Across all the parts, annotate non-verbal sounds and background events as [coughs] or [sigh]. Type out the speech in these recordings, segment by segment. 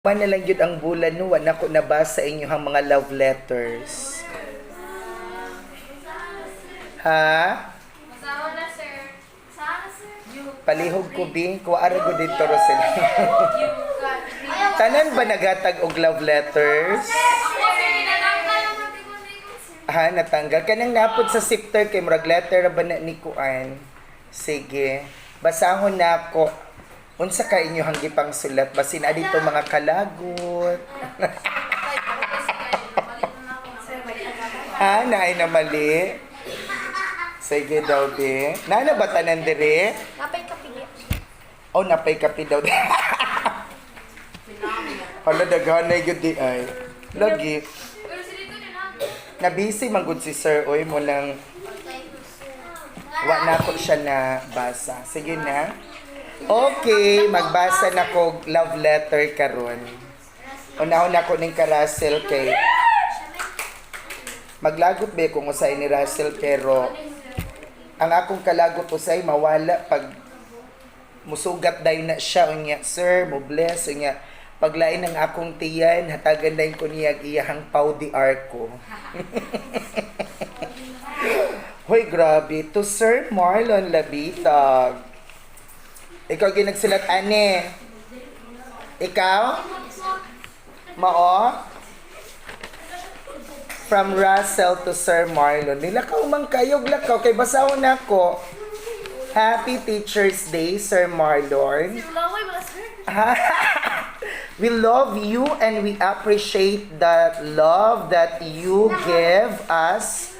Pa na lang yun ang bulan no, wala ko nabasa inyong mga love letters. Ha? Sama na, sir. Sana, sir. Palihog ko bi, kuwaara ko dito Rosel. Tanan ba nagatag og love letters? Ha, natanggal. Kanang napod sa sifter kay murag letter ba na ni Kuan? Sige. Basahon na ako. Unsa ka inyo hanggi pang sulat? Basin na dito mga kalagot. ha, [laughs] naay na mali. Sige daw, be. Nana ba tanan dire? Napay kapili. Oh, napay kapi daw. [laughs] Hala, daghanay gud di ay. Lagi. Pero si Rito din, ha? Na-busy man gud si Sir. Oy, mo lang Wa na ko siya na basa. Sige na. Okay, magbasa na ko love letter karon. Unahon na ko ning ka Russell kay Maglagot ba kung usay ni Russell pero ang akong kalagot usay mawala pag musugat day na siya unya sir mo bless unya paglain ng akong tiyan hatagan day ko niya iyahang pau di arko [laughs] Hoy, grabe. To Sir Marlon Labitag. Ikaw ginagsulat, ane. Ikaw? Mao? From Russell to Sir Marlon. Nilakaw man kayo, lakaw. Kay basahon ako. Happy Teacher's Day, Sir Marlon. [laughs] We love you and we appreciate the love that you give us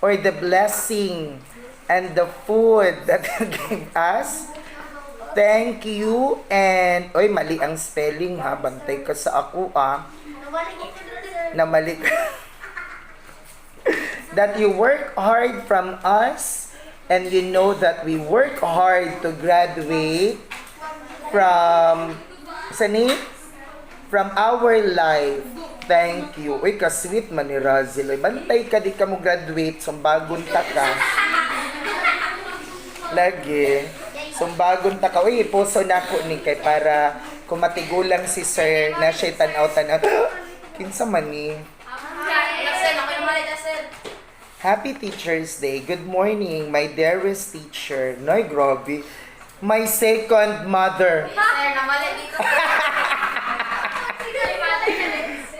or the blessing and the food that [laughs] you give us. Thank you. And oy mali ang spelling ha? Bantay ka sa ako ah na mali [laughs] that you work hard from us and you know that we work hard to graduate from sani from our life. Thank you. Uy ka-sweet man ni Razil bantay ka di ka mo graduate. Sumbagon ta ka lagi sumbagon ta ka uy puso na ko ni kay para kumatigulang si sir na siya tanaw tanaw kinsa man ni ako. Happy Teacher's Day. Good morning, my dearest teacher. Noy, grabe. My second mother. Sir, namalit dito.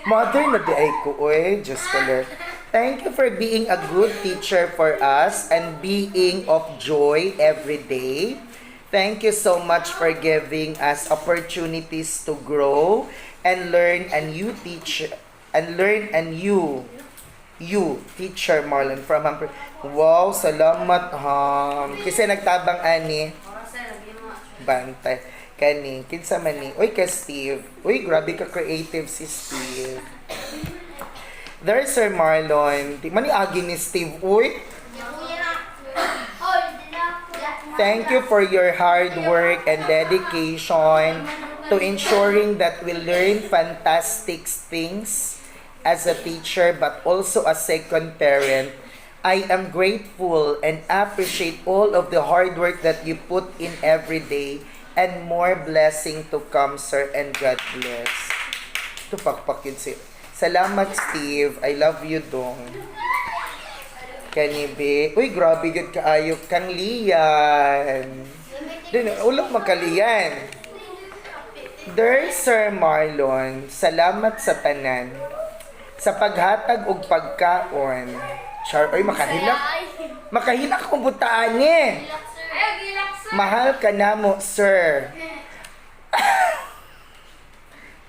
Mother na di ay ko, oy. Diyos ko, Lord. Thank you for being a good teacher for us and being of joy every day. Thank you so much for giving us opportunities to grow and learn and you teach and learn and you you teacher Marlon from Hampir. Wow, salamat ham. Kasi nagtabang ani. Bantay. Kani kinsa man ni? Oy ka Steve. Uy grabe ka creative si Steve. There Sir Marlon. Di man agi ni Steve. Uy thank you for your hard work and dedication to ensuring that we learn fantastic things as a teacher but also a second parent I am grateful and appreciate all of the hard work that you put in every day and more blessing to come, sir, and God bless. Ito, pakpakin si... Salamat, Steve. I love you, dong. Kanibe. Uy, grabe gud kaayo kang liyan. Din, ulap makaliyan. Dear Sir Marlon, salamat sa tanan. Sa paghatag og pagkaon. Char, oy makahilak. Makahilak akong butaan ni. Sir. Mahal ka na mo, sir. [laughs]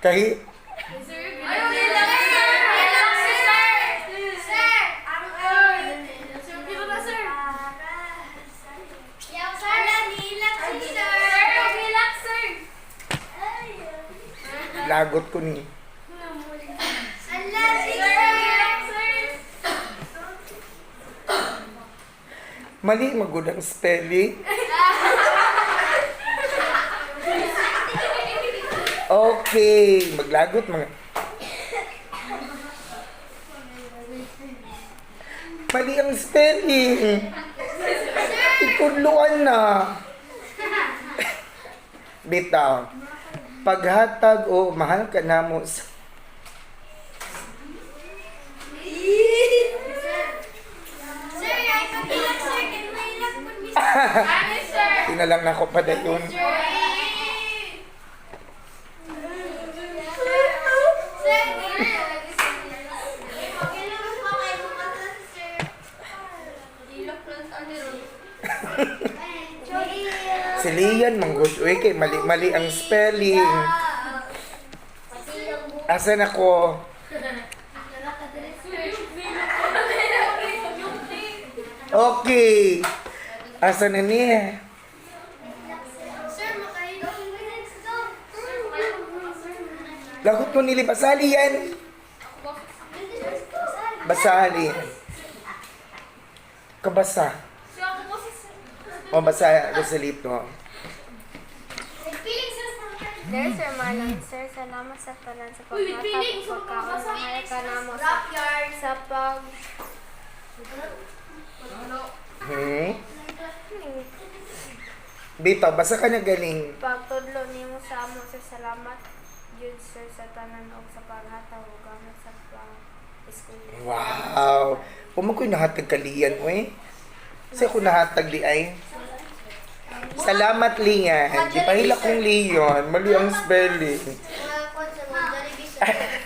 Kahi, Sir, ayaw, gilak, sir. Gilak, si sir. Sir, ang Sir, gilak na, sir. Yaw, sir. Gilak, si sir. Sir, gilak, sir. Lagot ko ni. Mali magud ang spelling. Okay, maglagot mga. Mali ang spelling. Ikudluan na. Bitaw. Paghatag o mahal ka namo sa sir. [laughs] Ano sir? tinalang na ko pa dayon. Sir, Okay lang po kayo bumasa, sir. Ilok lang sa niro. Si Lian manggus uy kay mali-mali ang spelling. Asan ako? Okay. Asan na niya? Lagot ko nili basali yan. Basali. Kabasa. Sir, ako po si sir. O basa Rosalito. Nagpiling sir sa Dear Sir Marlon, Sir, salamat sa tanan sa pagmatag sa pagkaon sa, sa pag Hmm? Bito, basa ka na galing. pagtudlo nimo sa amo Sir, salamat jud Sir sa tanan og sa paghatag ug gamit sa pag school. Wow. Puma ko'y nahatag kaliyan, uy. Kasi ako nahatag di ay. Salamat, Lian. Di pa hila kong Leon. Mali ang spelling. [laughs]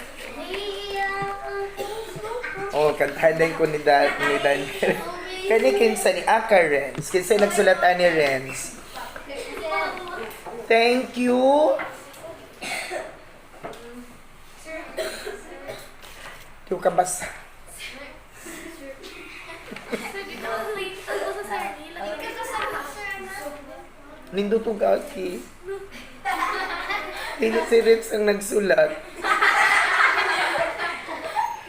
Oh, kantahan ko ni, da, ni Daniel. [laughs] Kani kinsa ni Aka Renz. Kinsa nagsulat ni Renz. Thank you. Yung kabasa. Nindo to gaki. Hindi si Renz ang nagsulat.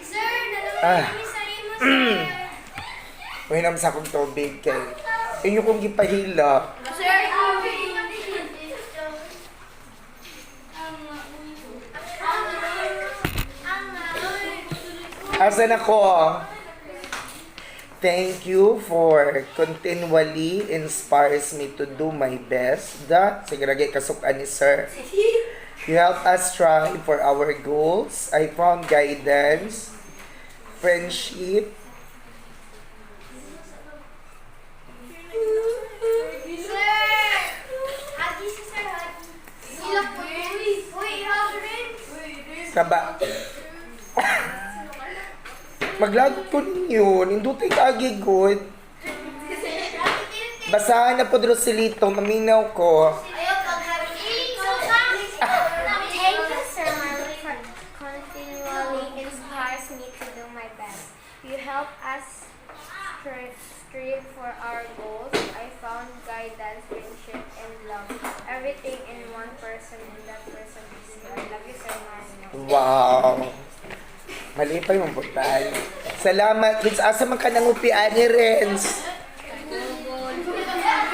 Sir, dalawa Ah. imo, sir. Uy, naman sa akong tubig kay. Inyo kong gipahila. Sir, coffee. Asan ako? Thank you for continually inspires me to do my best. That, sige lagi kasukan ni sir. You help us strive for our goals. I found guidance, friendship, Sir! Hagi si sir, hagi. Sila po yun. Uy, hagi rin. kaba. Maglagot ko ninyo. Nindutay kagi good. Basahan na po Rosilito. Maminaw ko. Ayaw pag So, sa Thank you, Sir Marlon, for continually inspires me to do my best. You help us stri- strive for our goals. I found guidance, friendship, and love. Everything in one person, and that person is you. I love you, Sir Marlon. Wow. Mali pa yung butan. Salamat. Kids, asa man ka nang upian ni Renz?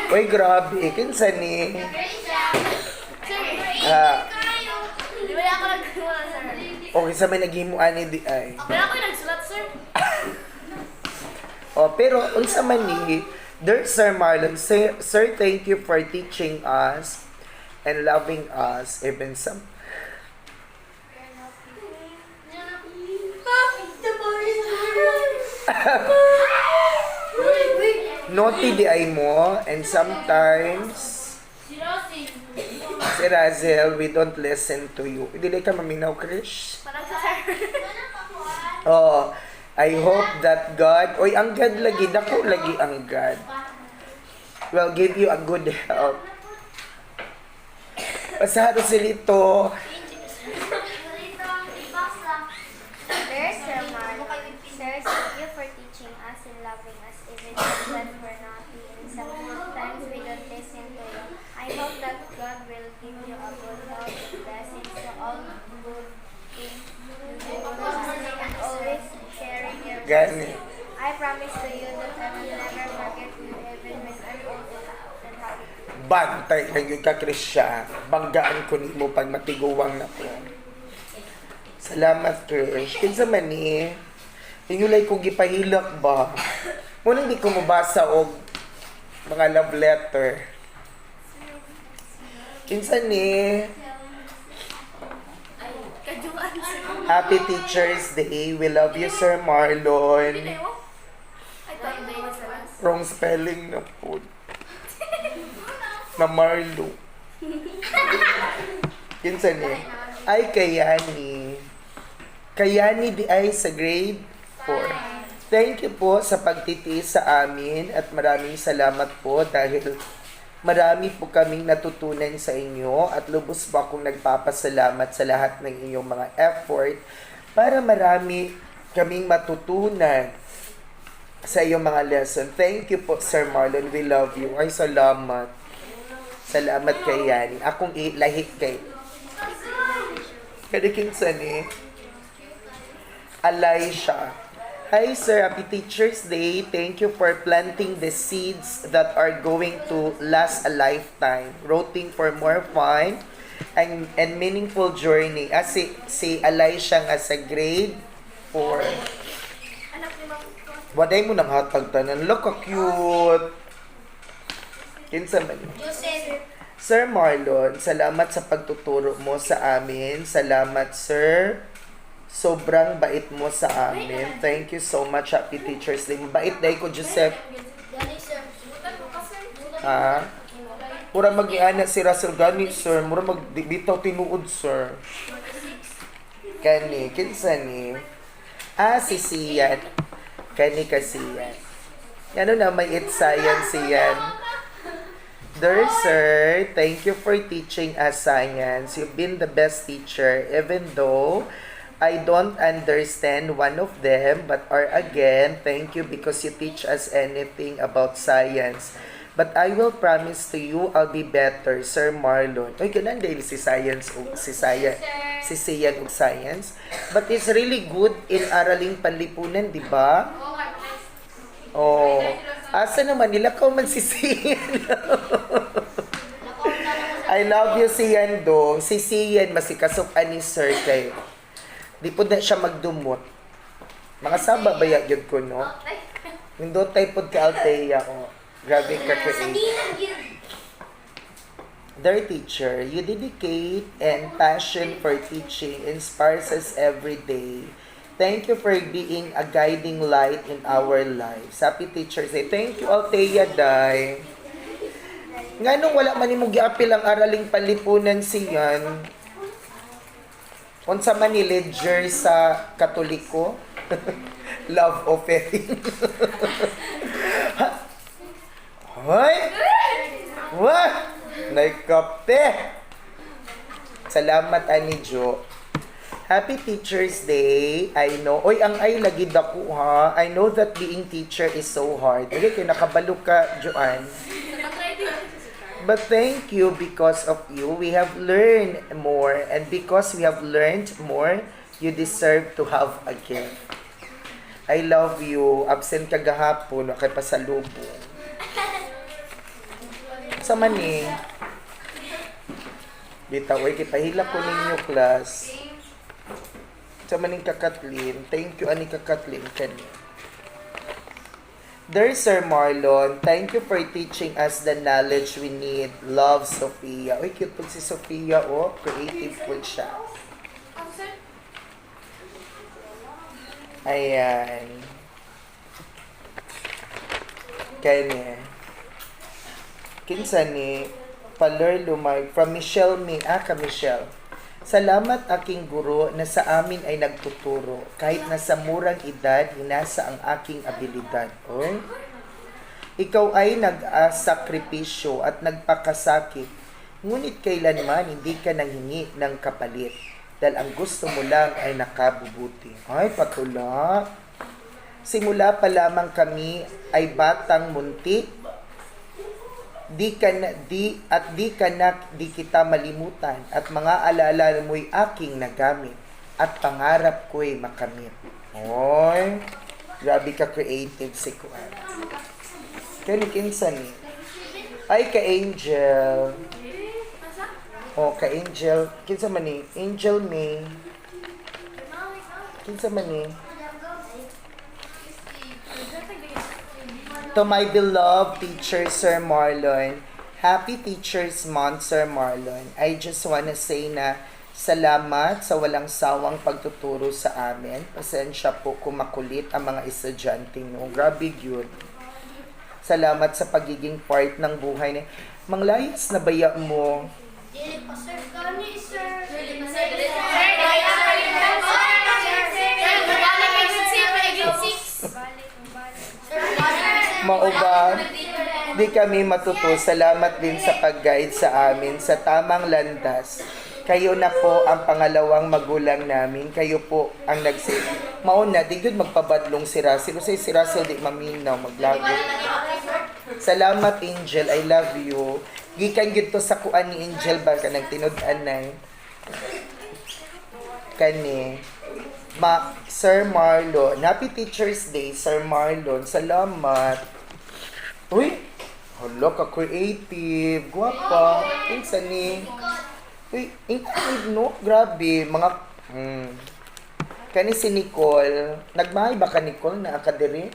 Uy, grabe. Kinsa ni? Ah, ba ako nagsulat, sir? okay sa may naghimuan ni di ay. Pero ako yung nagsulat, sir. Oh, pero unsa man ni Dear Sir Marlon, sir, sir, thank you for teaching us and loving us even some [laughs] naughty di ay mo and sometimes Si Razel, we don't listen to you. Dili ka maminaw, Krish? Parang sa. Oh, I hope that God, oy, ang God lagi, dako lagi ang God, will give you a good health. Pasado silito. Dear Sir Marlon, Sir, thank you for teaching us and loving us even when we're naughty and sometimes we don't listen to you. I hope that God will give you a good health and blessings to all good things you do and always sharing your Gani. I promise to you that I will never forget you even when I'm old and happy. Bantay lang yung kakrisya. Banggaan ko ni mo pag matiguwang na ko. Salamat, Krish. Kinsa man ni, inyulay kong gipahilak ba? Muna hindi ko mabasa og mga love letter. Kinsa ni, Happy Teacher's Day. We love you, Sir Marlon. Wrong spelling na po. Na Marlo. Kinsa ni? Ay, kayani. Kayani di ay sa grade 4. Thank you po sa pagtitiis sa amin at maraming salamat po dahil marami po kaming natutunan sa inyo at lubos po akong nagpapasalamat sa lahat ng inyong mga effort para marami kaming matutunan sa iyong mga lesson. Thank you po, Sir Marlon. We love you. Ay, salamat. Salamat kay Yani. Akong ilahik kay. Kadiking ni Elisha. Hi, Sir. Happy Teacher's Day. Thank you for planting the seeds that are going to last a lifetime. Rooting for more fun and, and meaningful journey. Ah, si, si Elisha nga sa grade 4. Anak ni Ma'am ko. Waday mo nang hatag tanan. Look, ka cute. Kinsa man. Sir Marlon, salamat sa pagtuturo mo sa amin. Salamat, sir. Sobrang bait mo sa amin. Thank you so much. Happy Teacher's Day. Bait day ko, Joseph. Ha? Mura mag-iana si Russell Gani, sir. Mura magbitaw tinuod, sir. Kani, kinsa ni? Ah, si Sian. Kani ka Sian. Ano na, may it science siyan. Dear sir, thank you for teaching us science. You've been the best teacher, even though I don't understand one of them, but or again, thank you because you teach us anything about science. But I will promise to you, I'll be better, Sir Marlon. Oy, ganun din si Science o si Science, si Sian og Science. But it's really good in araling panlipunan, di ba? Oh, asa naman nila ko man si Sian. I love you, Sian do. Si Sian, masikasok ani sir kay. Di po na siya magdumot. Mga saba ba gyud ko, no? Nindotay pod ka Althea, oh. Grabe ka create. Dear teacher, you dedicate and passion for teaching inspires us every day. Thank you for being a guiding light in our lives. Happy Teacher's Day. Thank you, Althea Day. Nga nung wala man imong giapil ang araling palipunan siyan, unsa man ni ledger sa Katoliko? [laughs] Love offering. [laughs] Hoy! Wah! Naikapte! Salamat, Ani Jo. Happy Teacher's Day. I know. Oy, ang ay lagi dako ha. I know that being teacher is so hard. Okay, kaya nakabalo ka, Joanne. But thank you because of you. We have learned more. And because we have learned more, you deserve to have a gift. I love you. Absent ka gahapon. Kay pasalubong. [laughs] Sa mani. Bitaw, ay kipahila ko ninyo, class. Sa maning kakatlin. Thank you, ani kakatlin kani. Dear Sir Marlon, thank you for teaching us the knowledge we need. Love, Sophia. Uy, cute po si Sophia, oh. Creative po siya. Ayan. Kanya. Kinsa ni Paler Lumay from Michelle Mi. Ah, ka Michelle. Salamat aking guro na sa amin ay nagtuturo. Kahit nasa murang edad, hinasa ang aking abilidad. Oy. Ikaw ay nag-asakripisyo at nagpakasakit. Ngunit kailanman hindi ka nanghingi ng kapalit. Dahil ang gusto mo lang ay nakabubuti. Ay, patula. Simula pa lamang kami ay batang muntik di ka na, di at di ka na di kita malimutan at mga alala mo'y aking nagamit at pangarap ko'y makamit. Oy, grabe ka creative si Kuan. Kani kinsa ni? Ay ka Angel. Oh, ka Angel. Kinsa man ni? Angel May. Kinsa man ni? To my beloved teacher, Sir Marlon, Happy Teacher's Month, Sir Marlon. I just wanna say na Salamat sa walang sawang pagtuturo sa amin. Pasensya po kung makulit ang mga estudyante mo. Grabe yun. Salamat sa pagiging part ng buhay ni Manglayas na baya mo. Dili pa, sir. Kani, sir. Dili pa, Sir, sir. dili pa, Sir, sir. dili pa, sir. Sir, Sir, sir. balik kay grade six, kay grade six. Balik, balik. Sir, balik. Mauba, di kami matuto. Salamat din sa pag-guide sa amin sa tamang landas. Kayo na po ang pangalawang magulang namin. Kayo po ang nagsi... Mauna, di yun magpabadlong si Russell. Kasi si Russell di maminaw, maglago. Salamat, Angel. I love you. Gikan yun to sa kuan ni Angel ba ka nagtinud-an na kani Ma, Sir Marlon. Happy Teacher's Day, Sir Marlon. Salamat. Uy, hala ka creative. Guwapa. Kinsa ni? Uy, include no? Grabe. Mga, hmm. Kani si Nicole. Nagmahay ba ka Nicole na akadiri?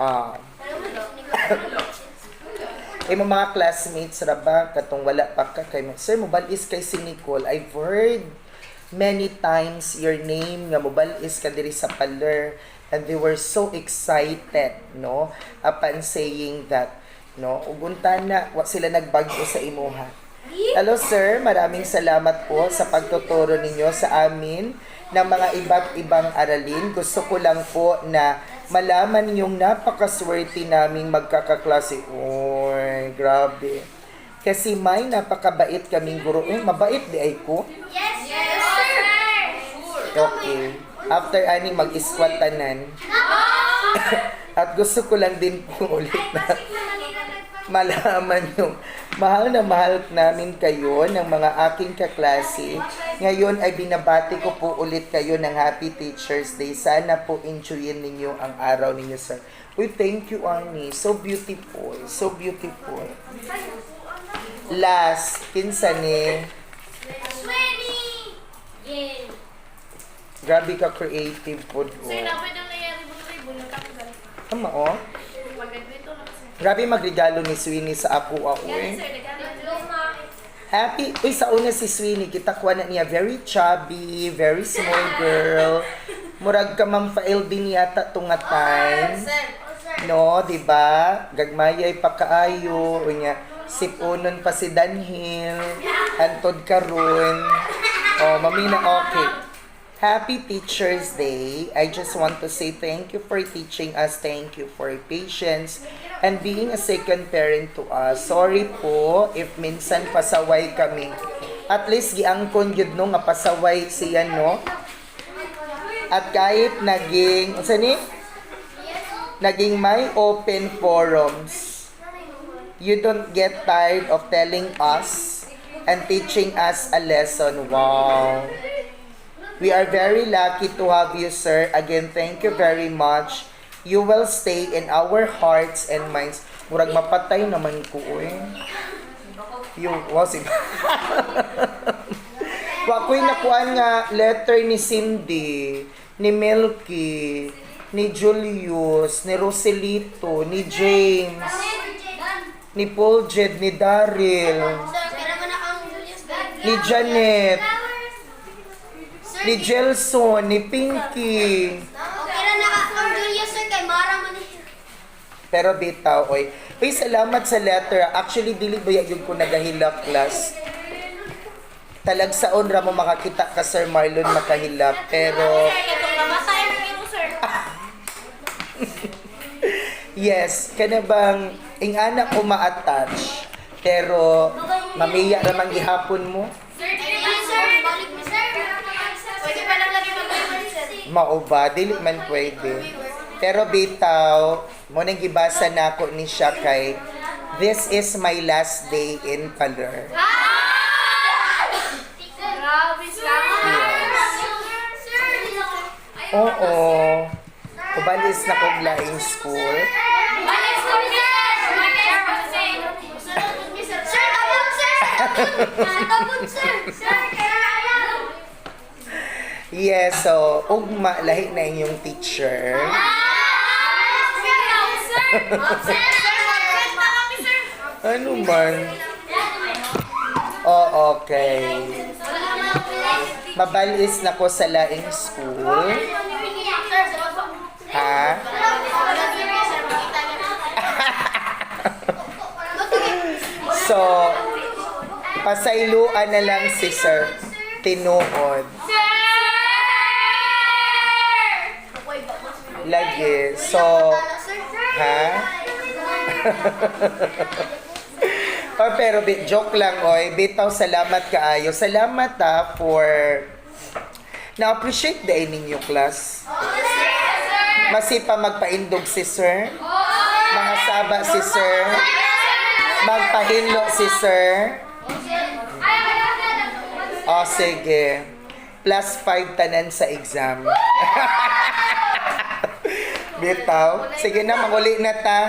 Ah. [coughs] Eh, mga mga classmates ra ba katong wala pa ka kay Sir mobalis kay si Nicole. I've heard many times your name nga mobalis ka diri sa paler and they were so excited no upon saying that no ugunta na wa sila nagbago sa imuha. Hello sir, maraming salamat po sa pagtuturo ninyo sa amin ng mga iba't ibang aralin. Gusto ko lang po na malaman yung napakaswerte naming magkakaklase. Uy, grabe. Kasi may napakabait kaming guro. Eh, mabait di ay ko. Yes, yes. Okay. After ani mag-squat tanan. At gusto ko lang din po ulit na malaman yung mahal na mahal namin kayo ng mga aking kaklase. Ngayon ay binabati ko po ulit kayo ng Happy Teacher's Day. Sana po enjoyin ninyo ang araw ninyo, sir. Uy, thank you, Arnie. So beautiful. So beautiful. Last, kinsa ni? Yeah. Grabe ka creative po. Sir, dapat yung nangyari mo kay Bunot ako dahil. Tama, oh. Mag-graduate na kasi. Grabe magregalo ni Sweeney sa ako ako eh. sir. Happy, uy, sa una si Sweeney, kita kuha na niya, very chubby, very small [laughs] girl. Murag ka mang fail din yata tunga time. Sir. Oh, sir. No, di ba? Gagmayay pa kaayo, unya sipunon pa si Danhil, antod karon. Oh, mamina okay. Happy Teacher's Day. I just want to say thank you for teaching us. Thank you for your patience and being a second parent to us. Sorry po if minsan pasaway kami. At least giangkon yun no nga pasaway siya no. At kahit naging, unsa ni? Naging may open forums. You don't get tired of telling us and teaching us a lesson. Wow. We are very lucky to have you, sir. Again, thank you very much. You will stay in our hearts and minds. Murag mapatay naman ko, eh. Yung, wow, si... [laughs] Wakoy nakuan nga letter ni Cindy, ni Milky, ni Julius, ni Roselito, ni James, ni Paul Jed, ni Daryl, ni Janet, ni Jelson, ni Pinky. Okay na naka ang Julius sir kay Mara man. Pero bitaw, oy. Uy, salamat sa letter. Actually, dili ba yung ko nagahilak class? Talagsaon ra mo makakita ka, Sir Marlon, makahilak. Pero, [laughs] yes, kana bang, ing anak ko ma-attach. Pero, mamiya raman gihapon mo. Sir, dili ba sir? Balik mo sir. Pwede pa lang lagi mag-work sir. Mauba, dili man pwede. Pero bitaw, mo nang gibasa na ako ni siya kay, This is my last day in color. Sir. Sir, Oo. Kubalis na kong laing school. Balik mo sir. Sir, tabot sir. Sir. Sir, kaya alam. Yes, so, ugma, lahi na inyong teacher. Ano man? Oh, okay. Mabalis na ko sa laing school. Ha? [laughs] So, pasayluan na lang si Sir Tinuod. Lagi. So, ha? [laughs] oh, pero bit joke lang oy. Bitaw salamat kaayo. Salamat ha for na-appreciate the ninyo class. Masipa magpaindog si sir. Mga saba si sir. Magpahinlo si sir. O sige. Plus 5 tanan sa exam. [laughs] Bitaw. Sige na, manguli na ta.